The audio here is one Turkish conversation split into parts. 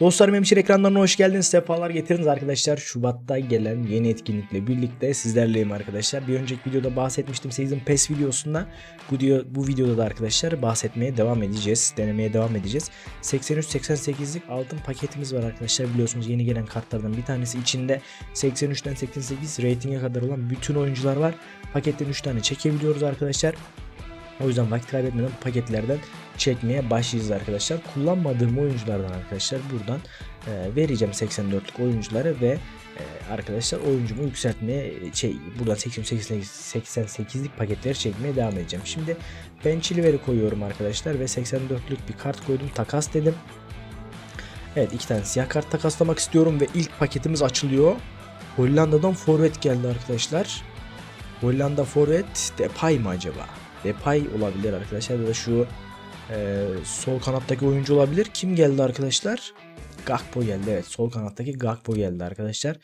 Dostlarım hemşire ekranlarına hoş geldiniz. Sefalar getiriniz arkadaşlar. Şubat'ta gelen yeni etkinlikle birlikte sizlerleyim arkadaşlar. Bir önceki videoda bahsetmiştim Season Pass videosunda. Bu, video, bu videoda da arkadaşlar bahsetmeye devam edeceğiz. Denemeye devam edeceğiz. 83-88'lik altın paketimiz var arkadaşlar. Biliyorsunuz yeni gelen kartlardan bir tanesi içinde 83'ten 88 ratinge kadar olan bütün oyuncular var. Paketten 3 tane çekebiliyoruz arkadaşlar. O yüzden vakit kaybetmeden paketlerden çekmeye başlayacağız arkadaşlar. Kullanmadığım oyunculardan arkadaşlar buradan e, vereceğim 84'lük oyuncuları ve e, arkadaşlar oyuncumu yükseltmeye şey buradan 88 88'lik paketleri çekmeye devam edeceğim. Şimdi ben Chilver'i koyuyorum arkadaşlar ve 84'lük bir kart koydum takas dedim. Evet iki tane siyah kart takaslamak istiyorum ve ilk paketimiz açılıyor. Hollanda'dan forvet geldi arkadaşlar. Hollanda forvet Depay mı acaba? Depay olabilir arkadaşlar ya da şu e, sol kanattaki oyuncu olabilir. Kim geldi arkadaşlar? Gakpo geldi evet sol kanattaki Gakpo geldi arkadaşlar.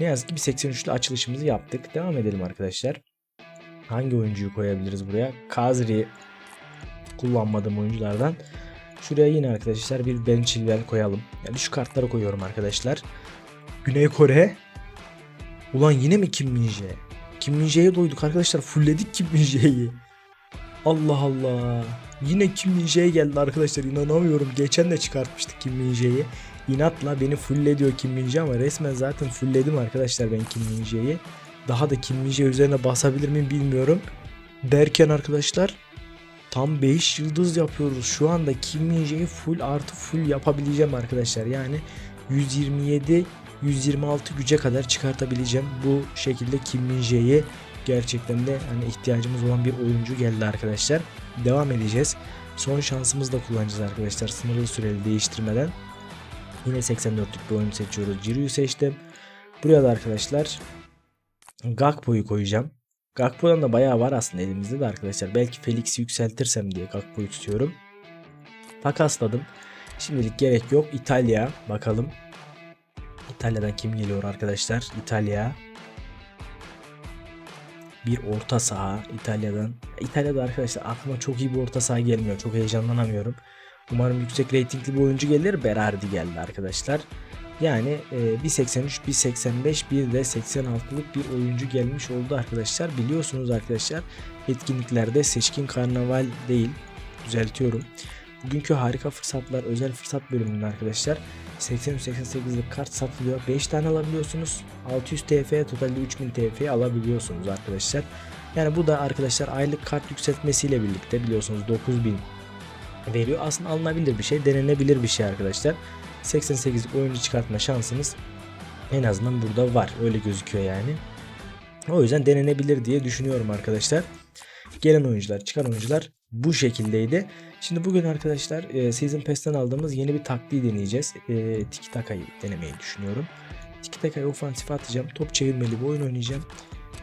Ne yazık ki bir 83'lü açılışımızı yaptık. Devam edelim arkadaşlar. Hangi oyuncuyu koyabiliriz buraya? Kazri kullanmadığım oyunculardan. Şuraya yine arkadaşlar bir Ben Chilwell koyalım. Yani şu kartları koyuyorum arkadaşlar. Güney Kore. Ulan yine mi Kim Min-jae? Kim Min-jae'ye doyduk arkadaşlar. Fullledik Kim Min-jae'yi. Allah Allah. Yine Kim Min-jae geldi arkadaşlar. İnanamıyorum. Geçen de çıkartmıştık Kim Min-jae'yi. İnatla beni full diyor Kim Min-jae ama resmen zaten fullledim arkadaşlar ben Kim Min-jae'yi. Daha da Kim Min-jae üzerine basabilir miyim bilmiyorum. Derken arkadaşlar tam 5 yıldız yapıyoruz. Şu anda Kim Min-jae'yi full artı full yapabileceğim arkadaşlar. Yani 127 126 güce kadar çıkartabileceğim. Bu şekilde Kim Min-jae'yi gerçekten de hani ihtiyacımız olan bir oyuncu geldi arkadaşlar. Devam edeceğiz. Son şansımızı da kullanacağız arkadaşlar sınırlı süreli değiştirmeden. Yine 84'lük bir oyuncu seçiyoruz. Giroud'u seçtim. Buraya da arkadaşlar Gakpo'yu koyacağım. Gakpo'dan da bayağı var aslında elimizde de arkadaşlar. Belki Felix'i yükseltirsem diye Gakpo'yu tutuyorum. Takasladım. Şimdilik gerek yok. İtalya bakalım. İtalya'dan kim geliyor arkadaşlar? İtalya bir orta saha İtalya'dan. İtalya'da arkadaşlar aklıma çok iyi bir orta saha gelmiyor. Çok heyecanlanamıyorum. Umarım yüksek reytingli bir oyuncu gelir. Berardi geldi arkadaşlar. Yani e, 1.83, 1.85, bir de 86'lık bir oyuncu gelmiş oldu arkadaşlar. Biliyorsunuz arkadaşlar etkinliklerde seçkin karnaval değil. Düzeltiyorum. Bugünkü harika fırsatlar özel fırsat bölümünde arkadaşlar 83-88'lik kart satılıyor. 5 tane alabiliyorsunuz. 600 TF totalde 3000 TF alabiliyorsunuz arkadaşlar. Yani bu da arkadaşlar aylık kart yükseltmesiyle birlikte biliyorsunuz 9000 veriyor. Aslında alınabilir bir şey, denenebilir bir şey arkadaşlar. 88'lik oyuncu çıkartma şansınız en azından burada var. Öyle gözüküyor yani. O yüzden denenebilir diye düşünüyorum arkadaşlar. Gelen oyuncular, çıkan oyuncular bu şekildeydi. Şimdi bugün arkadaşlar e, Season Pass'ten aldığımız yeni bir taktiği deneyeceğiz. E, Tiki Taka'yı denemeyi düşünüyorum. Tiki Taka'ya ofansif atacağım. Top çevirmeli bir oyun oynayacağım.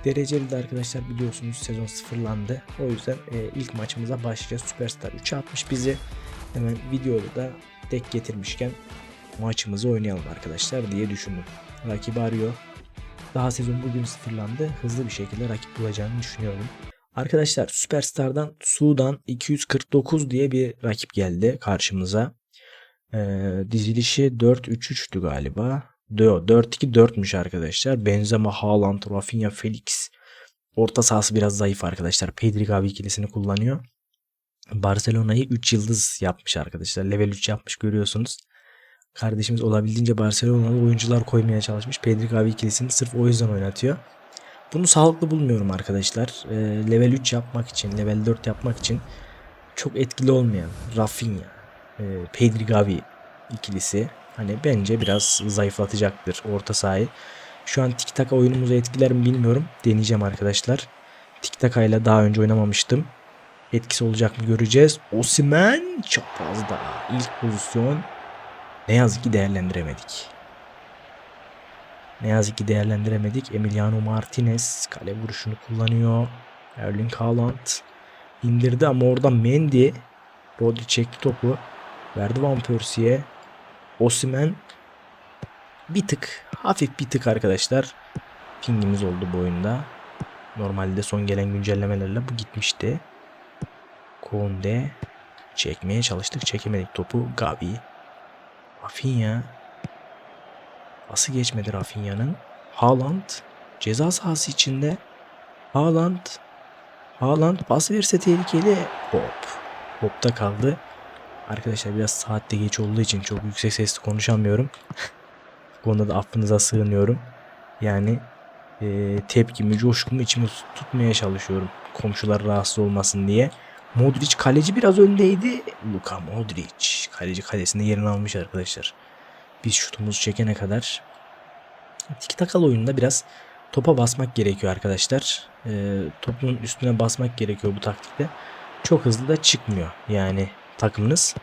Dereceli de arkadaşlar biliyorsunuz sezon sıfırlandı. O yüzden e, ilk maçımıza başlayacağız. Superstar 3'e atmış bizi. Hemen videoda da tek getirmişken maçımızı oynayalım arkadaşlar diye düşündüm. Rakip arıyor. Daha sezon bugün sıfırlandı. Hızlı bir şekilde rakip bulacağını düşünüyorum. Arkadaşlar Superstar'dan Sudan 249 diye bir rakip geldi karşımıza. Ee, dizilişi 4-3-3'tü galiba. 4-2-4'müş arkadaşlar. Benzema, Haaland, Rafinha, Felix. Orta sahası biraz zayıf arkadaşlar. Pedri Gavi ikilisini kullanıyor. Barcelona'yı 3 yıldız yapmış arkadaşlar. Level 3 yapmış görüyorsunuz. Kardeşimiz olabildiğince Barcelona'lı oyuncular koymaya çalışmış. Pedri Gavi ikilisini sırf o yüzden oynatıyor. Bunu sağlıklı bulmuyorum arkadaşlar. E, level 3 yapmak için, level 4 yapmak için çok etkili olmayan Rafinha, e, Pedri Gavi ikilisi hani bence biraz zayıflatacaktır orta sahayı. Şu an Tiki Taka oyunumuzu etkiler mi bilmiyorum. Deneyeceğim arkadaşlar. Tiki Taka ile daha önce oynamamıştım. Etkisi olacak mı göreceğiz. Osimen çaprazda ilk pozisyon ne yazık ki değerlendiremedik. Ne yazık ki değerlendiremedik. Emiliano Martinez kale vuruşunu kullanıyor. Erling Haaland indirdi ama orada Mendy Rodri çekti topu. Verdi Van Persie'ye. Osimen bir tık hafif bir tık arkadaşlar pingimiz oldu bu oyunda. Normalde son gelen güncellemelerle bu gitmişti. Konde çekmeye çalıştık çekemedik topu. Gavi Rafinha. Pası geçmedi Rafinha'nın. Haaland ceza sahası içinde. Haaland. Haaland pas verirse tehlikeli. Hop. Hopta kaldı. Arkadaşlar biraz saatte geç olduğu için çok yüksek sesli konuşamıyorum. Bu konuda da affınıza sığınıyorum. Yani e, tepkimi, coşkumu içimi tut- tutmaya çalışıyorum. Komşular rahatsız olmasın diye. Modric kaleci biraz öndeydi. Luka Modric kaleci kalesinde yerini almış arkadaşlar. Biz şutumuzu çekene kadar tiki takalı oyunda biraz topa basmak gerekiyor arkadaşlar. E, topun üstüne basmak gerekiyor bu taktikte. Çok hızlı da çıkmıyor yani takımınız.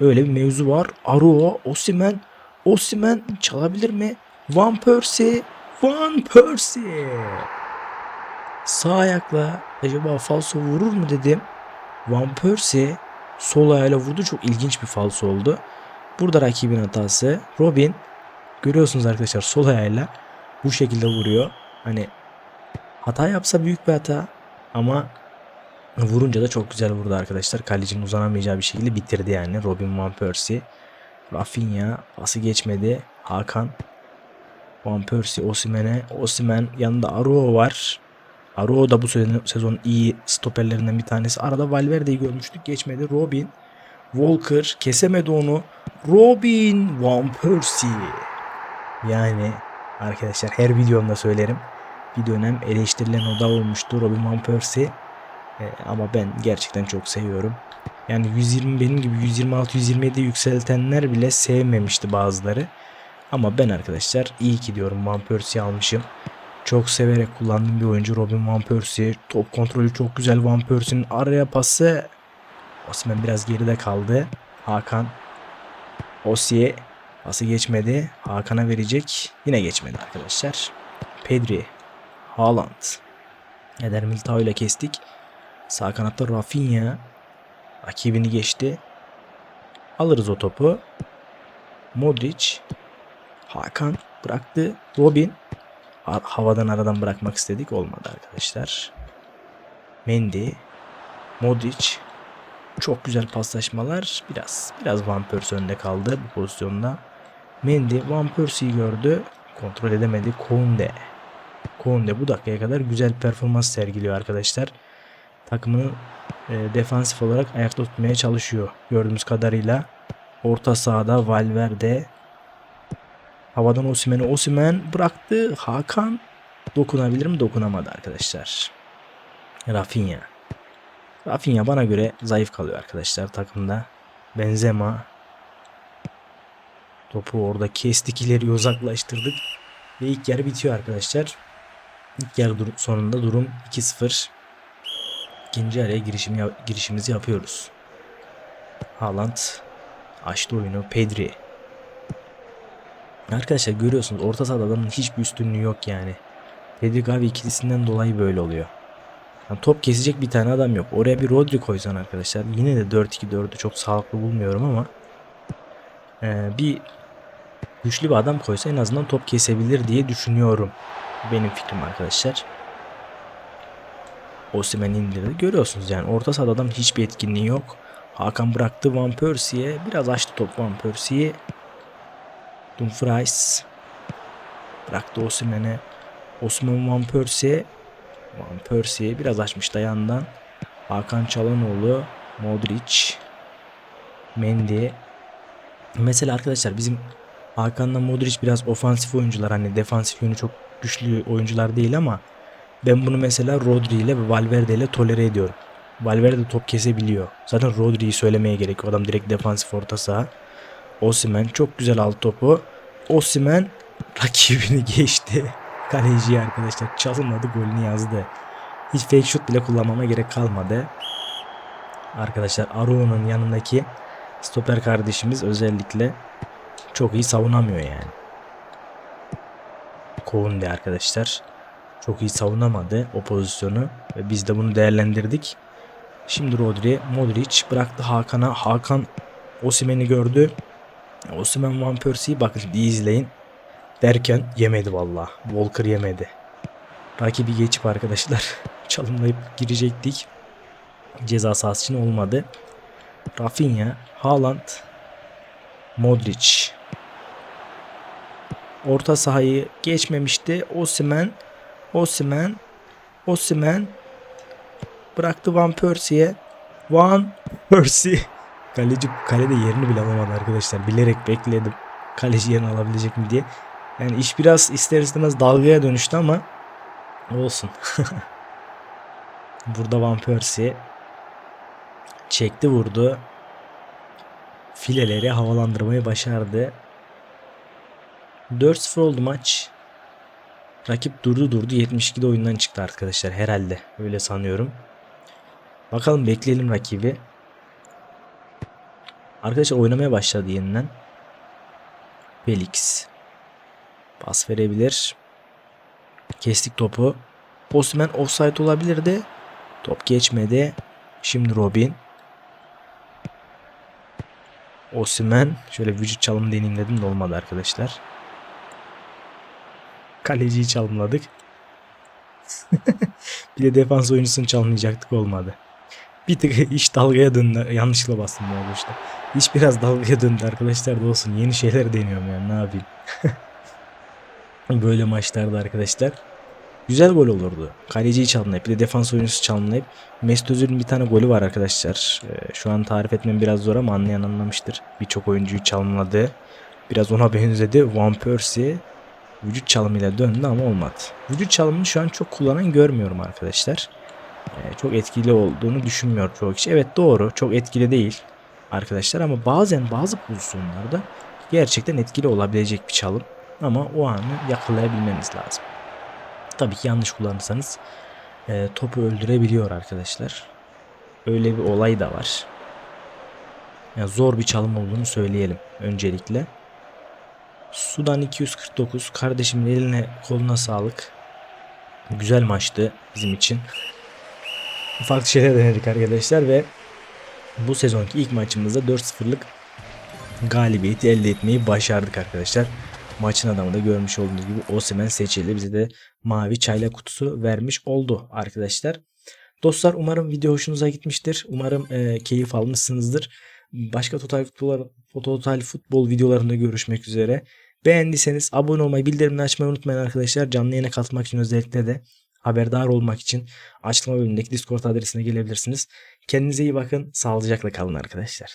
Öyle bir mevzu var. Arua, Osimen, Osimen çalabilir mi? Van Persie, Van Persie. Sağ ayakla acaba falso vurur mu dedim. Van Persie sol ayağıyla vurdu. Çok ilginç bir falso oldu. Burada rakibin hatası. Robin görüyorsunuz arkadaşlar sol ayağıyla bu şekilde vuruyor. Hani hata yapsa büyük bir hata ama vurunca da çok güzel vurdu arkadaşlar. Kalecinin uzanamayacağı bir şekilde bitirdi yani Robin Van Persie. Rafinha pası geçmedi. Hakan Van Persie Osimhen'e. Osimhen yanında Arua var. Arua da bu sezon, sezon iyi stoperlerinden bir tanesi. Arada Valverde'yi görmüştük. Geçmedi. Robin. Walker kesemedi onu. Robin Van Persie. Yani arkadaşlar her videomda söylerim. Bir dönem eleştirilen o da olmuştu Robin Van Persie. Ee, ama ben gerçekten çok seviyorum. Yani 120 benim gibi 126-127 yükseltenler bile sevmemişti bazıları. Ama ben arkadaşlar iyi ki diyorum Van Persie'yi almışım. Çok severek kullandığım bir oyuncu Robin Van Persie. Top kontrolü çok güzel Van Persie'nin araya pası. Osman biraz geride kaldı. Hakan. Osie. Pası geçmedi. Hakan'a verecek. Yine geçmedi arkadaşlar. Pedri. Haaland. Eder Militao ile kestik. Sağ kanatta Rafinha. Rakibini geçti. Alırız o topu. Modric. Hakan bıraktı. Robin. Ha- Havadan aradan bırakmak istedik. Olmadı arkadaşlar. Mendy. Modric. Çok güzel paslaşmalar. Biraz biraz Van Persie önde kaldı bu pozisyonda. Mendy Van Persie'yi gördü. Kontrol edemedi. Kounde. Kounde bu dakikaya kadar güzel performans sergiliyor arkadaşlar. Takımını e, defansif olarak ayakta tutmaya çalışıyor gördüğümüz kadarıyla. Orta sahada Valverde havadan Osimhen'e Osimhen bıraktı. Hakan dokunabilir mi? Dokunamadı arkadaşlar. Rafinha. Rafinha bana göre zayıf kalıyor arkadaşlar takımda. Benzema topu orada kestik ileri uzaklaştırdık. Ve ilk yarı bitiyor arkadaşlar. İlk yarı dur- sonunda durum 2-0. İkinci araya girişim ya- girişimizi yapıyoruz. Haaland açtı oyunu. Pedri. Arkadaşlar görüyorsunuz orta sahada adamın hiçbir üstünlüğü yok yani. Pedri Gavi ikilisinden dolayı böyle oluyor. Yani top kesecek bir tane adam yok. Oraya bir Rodri koysan arkadaşlar yine de 4-2-4'ü çok sağlıklı bulmuyorum ama eee, bir güçlü bir adam koysa en azından top kesebilir diye düşünüyorum. Benim fikrim arkadaşlar. Osimhen indirdi. Görüyorsunuz yani orta sahada adam hiçbir etkinliği yok. Hakan bıraktı Van Persie'ye. Biraz açtı top Van Persie'yi. Dumfries bıraktı Osimhen'e. Osman Van Persie Van Persie biraz açmış da yandan. Hakan Çalhanoğlu, Modric, Mendy. Mesela arkadaşlar bizim Hakan'la Modric biraz ofansif oyuncular hani defansif yönü çok güçlü oyuncular değil ama ben bunu mesela Rodri ile ve Valverde ile tolere ediyorum. Valverde top kesebiliyor. Zaten Rodri'yi söylemeye gerek yok. Adam direkt defansif orta saha. Osimhen çok güzel aldı topu. Osimhen rakibini geçti. Kaleci arkadaşlar çalınmadı golünü yazdı. Hiç fake shoot bile kullanmama gerek kalmadı. Arkadaşlar Aroua'nın yanındaki stoper kardeşimiz özellikle çok iyi savunamıyor yani. Kounde arkadaşlar çok iyi savunamadı o pozisyonu ve biz de bunu değerlendirdik. Şimdi Rodri, Modric bıraktı Hakan'a. Hakan Osimhen'i gördü. Osimhen Van Persie'yi bakın iyi izleyin. Derken yemedi valla. Walker yemedi. Rakibi geçip arkadaşlar çalımlayıp girecektik. Ceza sahası için olmadı. Rafinha, Haaland, Modric. orta sahayı geçmemişti. Osimen, Osimen, Osimen bıraktı Van Persie'ye. Van Persie. Kaleci kalede yerini bile alamadı arkadaşlar. Bilerek bekledim. Kaleci yerini alabilecek mi diye. Yani iş biraz ister istemez dalgaya dönüştü ama olsun. Burada Van Persie çekti vurdu. Fileleri havalandırmayı başardı. 4-0 oldu maç. Rakip durdu durdu 72'de oyundan çıktı arkadaşlar herhalde. Öyle sanıyorum. Bakalım bekleyelim rakibi. Arkadaşlar oynamaya başladı yeniden. Felix. Pas verebilir. Kestik topu. Osman offside olabilirdi. Top geçmedi. Şimdi Robin. Osimen şöyle vücut çalımı deneyim dedim de olmadı arkadaşlar. Kaleciyi çalımladık. bir de defans oyuncusunu çalmayacaktık olmadı. Bir tık iş dalgaya döndü. Yanlışlıkla bastım bu işte. İş biraz dalgaya döndü arkadaşlar da olsun. Yeni şeyler deniyorum yani ne yapayım. Böyle maçlarda arkadaşlar. Güzel gol olurdu. Kaleciyi çalımlayıp bir de defans oyuncusu çalımlayıp Mesut Özil'in bir tane golü var arkadaşlar. Ee, şu an tarif etmem biraz zor ama anlayan anlamıştır. Birçok oyuncuyu çalımladı. Biraz ona benzedi. Van Persie vücut çalımıyla döndü ama olmadı. Vücut çalımını şu an çok kullanan görmüyorum arkadaşlar. Ee, çok etkili olduğunu düşünmüyor çoğu kişi. Evet doğru çok etkili değil arkadaşlar ama bazen bazı pozisyonlarda gerçekten etkili olabilecek bir çalım. Ama o anı yakalayabilmeniz lazım. Tabii ki yanlış kullanırsanız e, topu öldürebiliyor arkadaşlar. Öyle bir olay da var. Yani zor bir çalım olduğunu söyleyelim öncelikle. Sudan 249 kardeşimin eline koluna sağlık. Güzel maçtı bizim için. Farklı şeyler denedik arkadaşlar ve bu sezonki ilk maçımızda 4-0'lık galibiyeti elde etmeyi başardık arkadaşlar. Maçın adamı da görmüş olduğunuz gibi Osimhen seçildi. Bize de mavi çayla kutusu vermiş oldu arkadaşlar. Dostlar umarım video hoşunuza gitmiştir. Umarım e, keyif almışsınızdır. Başka total futbol, total futbol videolarında görüşmek üzere. Beğendiyseniz abone olmayı, bildirimleri açmayı unutmayın arkadaşlar. Canlı yayına katılmak için özellikle de haberdar olmak için açıklama bölümündeki Discord adresine gelebilirsiniz. Kendinize iyi bakın. Sağlıcakla kalın arkadaşlar.